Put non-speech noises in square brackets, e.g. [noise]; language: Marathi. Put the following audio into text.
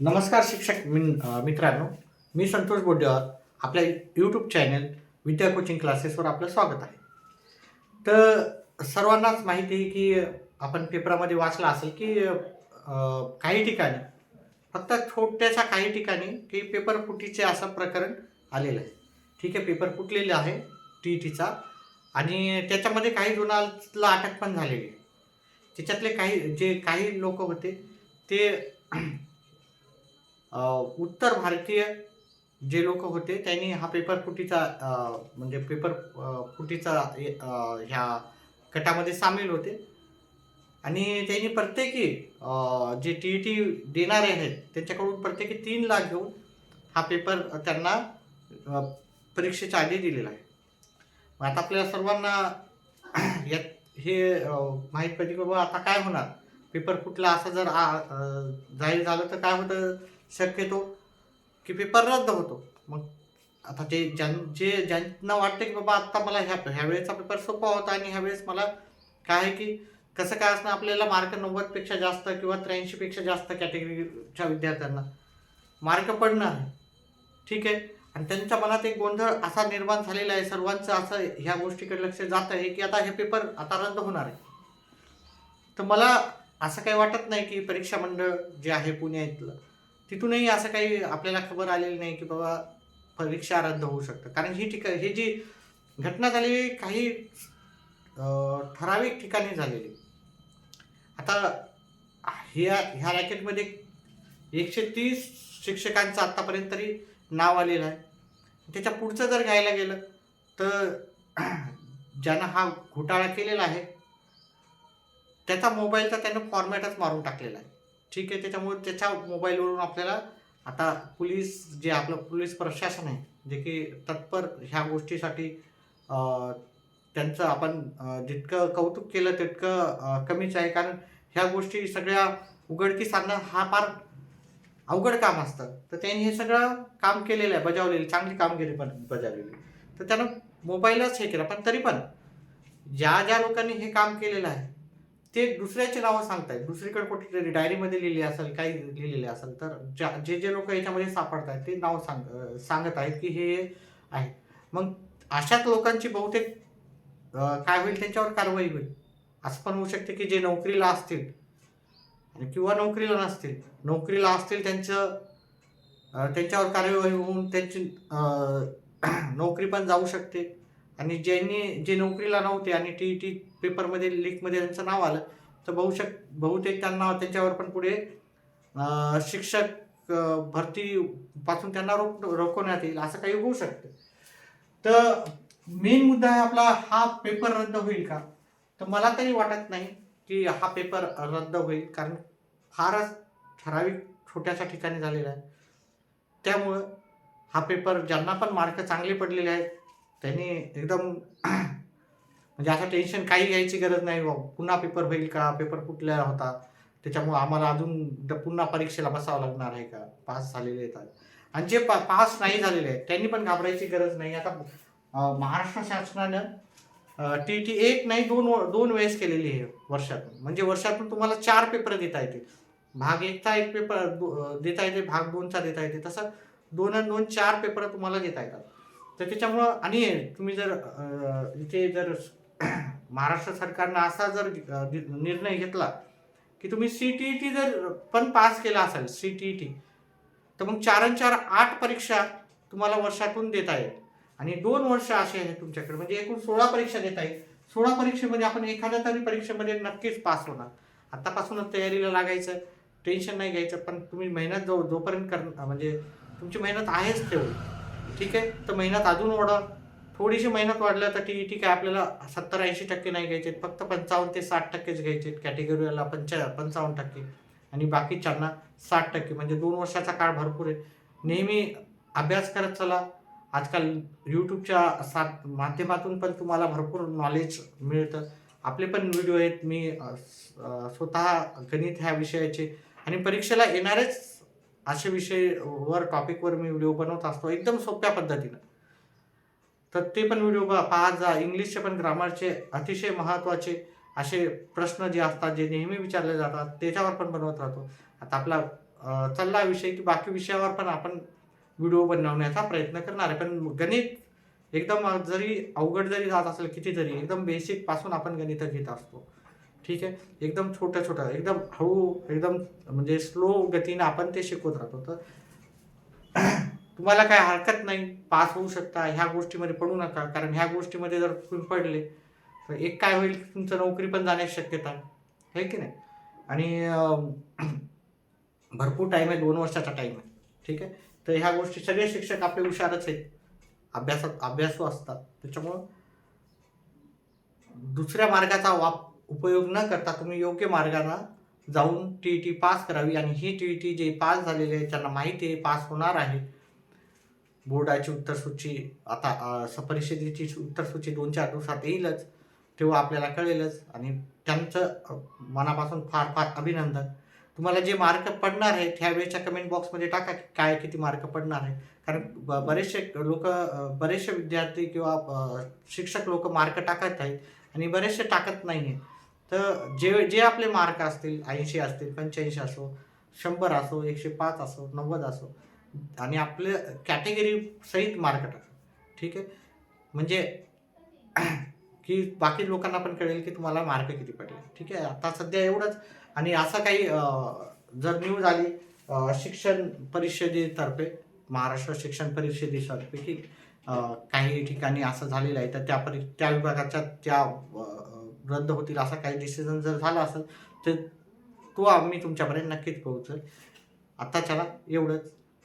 नमस्कार शिक्षक मिन मित्रांनो. मी संतोष बोडेवार आपल्या यूट्यूब चॅनल विद्या कोचिंग क्लासेसवर आपलं स्वागत आहे. तर सर्वांनाच माहिती आहे की आपण पेपरामध्ये वाचलं असेल की काही ठिकाणी फक्त छोट्याशा काही ठिकाणी की पेपर फुटीचे असं प्रकरण आलेलं आहे. ठीक आहे पेपर फुटलेले आहे टी टीचा आणि त्याच्यामध्ये काही जुनाला अटक पण झालेली आहे. त्याच्यातले काही जे काही लोक होते ते उत्तर भारतीय जे लोक होते त्यांनी हा पेपर फुटीचा म्हणजे पेपर फुटीचा ह्या गटामध्ये सामील होते. आणि त्यांनी प्रत्येकी जे टी ई टी देणारे आहेत त्यांच्याकडून प्रत्येकी तीन लाख घेऊन हा पेपर त्यांना परीक्षेच्या आधी दिलेला आहे. मग आता आपल्या सर्वांना [clears throat] यात हे माहीत पाहिजे की बाबा आता काय होणार? पेपर कुठला असं जर आ- जाहीर झालं तर काय होतं? शक्यतो की पेपर रद्द होतो. मग आता ते ज्यां जे ज्यांना वाटतं की बाबा आत्ता मला ह्या ह्या वेळेचा पेपर सोपा होता आणि ह्या वेळेस मला काय आहे की कसं काय असणं आपल्याला मार्क नव्वदपेक्षा जास्त किंवा त्र्याऐंशीपेक्षा जास्त कॅटेगरीच्या विद्यार्थ्यांना मार्क पडणार आहे. ठीक आहे? आणि त्यांच्या मनात एक गोंधळ असा निर्माण झालेला आहे सर्वांचं असं ह्या गोष्टीकडे लक्ष जात आहे की आता हे पेपर आता रद्द होणार आहे. तर मला असं काही वाटत नाही की परीक्षा मंडळ जे आहे पुण्यातलं तिथूनही असं काही आपल्याला खबर आलेली नाही की बाबा परीक्षा रद्द होऊ शकतं. कारण ही ठिका ही जी घटना झालेली काही ठराविक ठिकाणी झालेली. आता ह्या ह्या रॅकेटमध्ये एकशे तीस शिक्षकांचं आत्तापर्यंत तरी नाव आलेलं आहे. त्याच्या पुढचं जर घ्यायला गेलं तर [clears throat] ज्यानं हा घोटाळा केलेला आहे त्याचा मोबाईलचा त्यानं फॉर्मॅटच मारून टाकलेला आहे. ठीक आहे त्याच्यामुळे त्याच्या मोबाईलवरून आपल्याला आता पोलीस जे आपलं पोलीस प्रशासन आहे जे की तत्पर ह्या गोष्टीसाठी त्यांचं आपण जितकं कौतुक केलं तितकं कमीच आहे. कारण ह्या गोष्टी सगळ्या उघडकीस आणणं हा फार अवघड काम असतं. तर त्यांनी हे सगळं काम केलेलं आहे बजावलेलं चांगली कामगिरी पण बजावलेली तर त्यानं मोबाईलच हे केलं. पण तरी पण ज्या ज्या लोकांनी हे काम केलेलं आहे ते दुसऱ्याची नावं सांगतायत. दुसरीकडे कुठेतरी डायरीमध्ये लिहिली असेल काही लिहिलेले असेल तर ज्या जे जे लोक याच्यामध्ये सापडत आहेत ते नाव सांग सांगत आहेत की हे आहे. मग अशाच लोकांची बहुतेक काय होईल त्यांच्यावर कारवाई होईल. असं पण होऊ शकते की जे नोकरीला असतील आणि किंवा नोकरीला नसतील नोकरीला असतील त्यांचं त्यांच्यावर कार्यवाही होऊन त्यांची नोकरी पण जाऊ शकते. आणि ज्यांनी जे नोकरीला नव्हते आणि टी टी पेपरमध्ये लीकमध्ये त्यांचं नाव आलं. तर बहुशक बहुतेक त्यांना त्यांच्यावर पण पुढे शिक्षक भरती भरतीपासून त्यांना रोख रोखवण्यात येईल असं काही होऊ शकतं. तर मेन मुद्दा आहे आपला हा पेपर रद्द होईल का? तर मला तरी वाटत नाही की हा पेपर रद्द होईल कारण फारच ठराविक छोट्याशा ठिकाणी झालेला आहे. त्यामुळं हा पेपर ज्यांना पण मार्क चांगले पडलेले आहेत त्यांनी एकदम म्हणजे असं टेन्शन काही घ्यायची गरज नाही बुवा. पुन्हा पेपर होईल का पेपर कुठला होता. त्याच्यामुळं आम्हाला अजून पुन्हा परीक्षेला बसावं लागणार आहे का? पास झालेले येतात आणि जे पा पास नाही झालेले आहेत त्यांनी पण घाबरायची गरज नाही. आता महाराष्ट्र शासनानं टी टी एक नाही दोन व- दोन वेळेस केलेली आहे वर्षातून. म्हणजे वर्षातून तुम्हाला चार पेपर देता येतील. भाग एकचा एक पेपर देता येते भाग दोनचा देता येते. तसं दोन आणि दोन चार पेपर तुम्हाला देता येतात. तर त्याच्यामुळं आणि तुम्ही जर इथे जर महाराष्ट्र सरकारनं असा जर दि- निर्णय घेतला की तुम्ही सी टी ई टी जर पण पास केला असाल सी टी ई टी तर मग चार चार आठ परीक्षा तुम्हाला वर्षातून देता येईल. आणि दोन वर्ष असे आहेत तुमच्याकडे म्हणजे एकूण सोळा परीक्षा देता येईल. सोळा परीक्षेमध्ये आपण एखाद्या तरी परीक्षेमध्ये नक्कीच पास होणार. आतापासूनच तयारीला लागायचं टेन्शन नाही घ्यायचं पण तुम्ही मेहनत जो जोपर्यंत कर म्हणजे तुमची मेहनत आहेच तेवढी. ठीक आहे? तर मेहनत अजून ओढा थोडीशी मेहनत वाढल्या तर टी टी काय आपल्याला सत्तर ऐंशी टक्के नाही घ्यायचे फक्त पंचावन्न ते साठ टक्केच घ्यायचे कॅटेगरीला पंचा पंचावन्न टक्के. आणि बाकीच्यांना साठ टक्के म्हणजे दोन वर्षाचा काळ भरपूर आहे. नेहमी अभ्यास करत चला. आजकाल यूट्यूबच्या सात माध्यमातून पण तुम्हाला भरपूर नॉलेज मिळतं. आपले पण व्हिडिओ आहेत. मी स्वतः गणित ह्या विषयाचे. आणि परीक्षेला येणारेच असे विषय वर टॉपिकवर मी व्हिडिओ बनवत असतो. एकदम सोप्या पद्धतीनं. तर ते पण व्हिडिओ पाहत जा इंग्लिशचे पण ग्रामरचे अतिशय महत्त्वाचे असे प्रश्न जे असतात जे नेहमी विचारले जातात त्याच्यावर पण बनवत राहतो. आता आपला चालला विषय की बाकी विषयावर पण आपण व्हिडिओ बनवण्याचा प्रयत्न करणार आहे. पण गणित एकदम जरी अवघड जरी जात असेल कितीतरी एकदम बेसिकपासून आपण गणित घेत असतो. ठीक आहे? एकदम छोट्या छोट्या एकदम हळू एकदम म्हणजे स्लो गतीने आपण ते शिकवत राहतो. तर तुम्हाला काय हरकत नाही पास होऊ शकता ह्या गोष्टीमध्ये पडू नका कारण ह्या गोष्टीमध्ये जर तुम्ही पडले तर एक काय होईल तुमचं नोकरी पण जाण्याची शक्यता आहे. है की नाही? आणि भरपूर टाईम आहे दोन वर्षाचा टाईम आहे. ठीक आहे? तर ह्या गोष्टी सगळे शिक्षक आपले हुशारच आहेत. अभ्यासात अभ्यासू असतात. त्याच्यामुळं दुसऱ्या मार्गाचा वाप उपयोग न करता तुम्ही योग्य मार्गाला जाऊन टी ई टी पास करावी. आणि ही टी ई टी जे पास झालेले आहेत त्यांना माहिती आहे पास होणार आहे. बोर्डाची उत्तरसूची आता अं, सपरिषदेची उत्तरसूची दोन चार दिवसात येईलच. तेव्हा आपल्याला कळेलच. आणि त्यांचं मनापासून फार फार अभिनंदन. तुम्हाला जे मार्क पडणार आहेत त्यावेळेच्या कमेंट बॉक्समध्ये टाका की काय किती मार्क पडणार आहे कारण ब- बरेचसे लोक बरेचसे विद्यार्थी किंवा शिक्षक लोक मार्क टाकत आहेत आणि बरेचसे टाकत नाही आहेत तर जे जे आपले मार्क असतील ऐंशी असतील पंच्याऐंशी असो शंभर असो एकशे पाच असो नव्वद असो आणि आपलं कॅटेगरी सहित मार्केट ठीक आहे? म्हणजे [clears throat] की बाकी लोकांना पण कळेल की तुम्हाला मार्क किती पडले. ठीक आहे? आता सध्या एवढंच. आणि असं काही जर न्यूज आली शिक्षण परिषदेतर्फे महाराष्ट्र शिक्षण परिषदेतर्फे की काही ठिकाणी असं झालेलं आहे तर त्या परि त्या विभागाच्या त्या रद्द होतील असा काही डिसिजन जर झाला असेल तर तो आम्ही तुमच्यापर्यंत नक्कीच पोहोचेल. आता चला एवढंच.